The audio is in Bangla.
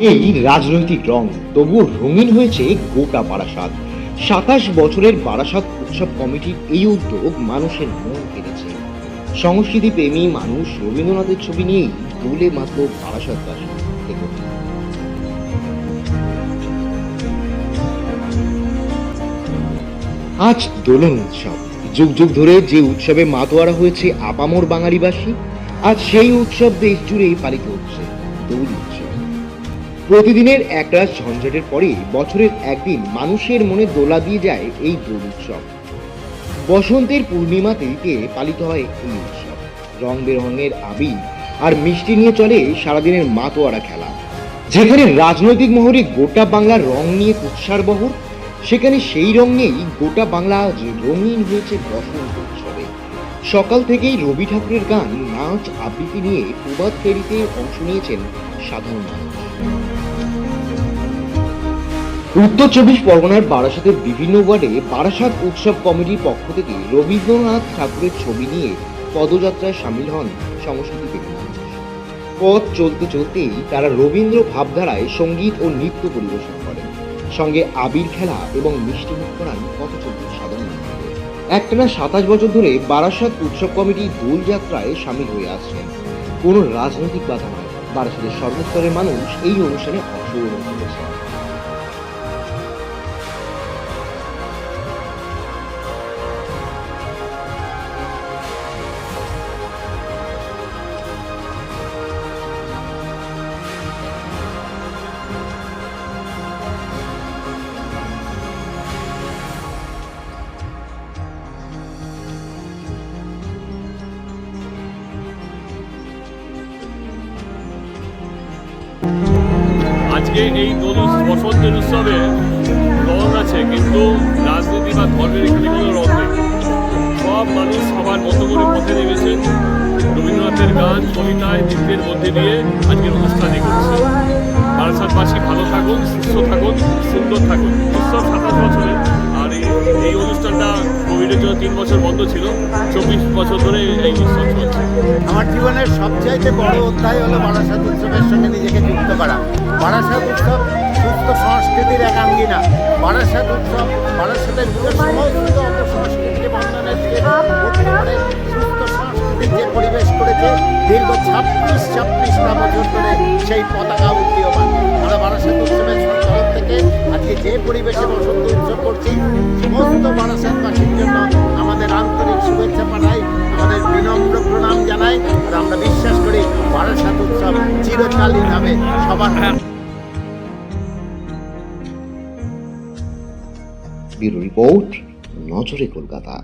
এই রাজনৈতিক রং? তবুও রঙিন হয়েছে গোটা বারাসাত। সাতাশ বছরের বারাসাত উৎসব কমিটির এই উদ্যোগ মানুষের মন কেড়েছে। সংস্কৃতি প্রেমী মানুষ রবীন্দ্রনাথের ছবি নিয়েই দোলে মাত্র বারাসাতবাসী আজ দোলন উৎসব। যুগ যুগ ধরে যে উৎসবে মাতোয়ারা হয়েছে আপামর বাঙালিবাসী, আজ সেই উৎসব দেশ জুড়েই পালিত হচ্ছে দোল উৎসব। প্রতিদিনের একরাশ ঝঞ্ঝাটের পরে বছরের একদিন মানুষের মনে দোলা দিয়ে যায় এই দোল উৎসব। বসন্তের পূর্ণিমা তিথিতে পালিত হয় এই উৎসব। রং বেরঙের আবির আর মিষ্টি নিয়ে চলে সারাদিনের মাতোয়ারা খেলা। যেখানে রাজনৈতিক মহরে গোটা বাংলার রং নিয়ে উৎসার বহর, সেখানে সেই রং নিয়েই গোটা বাংলা আজ রঙিন হয়েছে বসন্ত উৎসবে। সকাল থেকেই রবি ঠাকুরের গান, নাচ, আবৃত্তি নিয়ে প্রবাদ ফেরিতে অংশ নিয়েছেন সাধারণ মানুষ। উত্তর চব্বিশ পরগনার বারাসাতের বিভিন্ন ওয়ার্ডে বারাসাত উৎসব কমিটির পক্ষ থেকে রবীন্দ্রনাথ ঠাকুরের ছবি নিয়ে পদযাত্রায় সামিল হন সংস্কৃতি পথ চলতে চলতেই তারা রবীন্দ্র ভাবধারায় সংগীত ও নৃত্য পরিবেশন করেন। সঙ্গে আবির খেলা এবং মিষ্টি মুখ করান পথ চলতে সাধারণ একটানা সাতাশ বছর ধরে বারাসাত উৎসব কমিটি দোল যাত্রায় সামিল হয়ে আসছেন। কোনো রাজনৈতিক বাধা নয়। বারাসাতের সর্বস্তরের মানুষ এই অনুষ্ঠানে অংশগ্রহণ করেছে আজকে এই দোল বসন্তের উৎসবে রং আছে, কিন্তু রাজনীতি বা ধর্মের এখানে কোনো রং নেই। সব মানুষ সবার মতো করে পথে নেমেছেন। রবীন্দ্রনাথের গান, কবিতায়, নৃত্যের মধ্যে দিয়ে আজকের অনুষ্ঠানই করছে বারাসাতবাসী ভালো থাকুন, সুস্থ থাকুন, সুন্দর থাকুন। উৎসব সাতাশ বছরের আর এই অনুষ্ঠানটা কোভিডের জন্য তিন বছর বন্ধ ছিল। চব্বিশ বছর ধরে এই উৎসব চলছে। আমার জীবনের সবচাইতে বড় অধ্যায় হলো বারাসাত উৎসবের সঙ্গে নিজেকে যুক্ত করা। বারাসাত উৎসব সুস্থ সংস্কৃতির এক আঙ্গিনা। বারাসাত উৎসব বারাসাতের সমস্ত অপসংস্কৃতিকে বন্ধনের যে পরিবেশ করেছে, দীর্ঘ ছাব্বিশ ছাব্বিশটা বছর ধরে সেই পতাকা উদীয়মান। আমরা বারাসাত উৎসবের তরফ থেকে আজকে যে পরিবেশে বসন্ত উৎসব করছি, সমস্ত বারাসাতবাসীর জন্য আমাদের আন্তরিক শুভেচ্ছা পাঠাই আমাদের বিনম্র প্রণাম জানাই, আর আমরা বিশ্বাস করি বারাসাত উৎসব চিরকালীন হবে সবার রিপোর্ট, নজরে কলকাতা।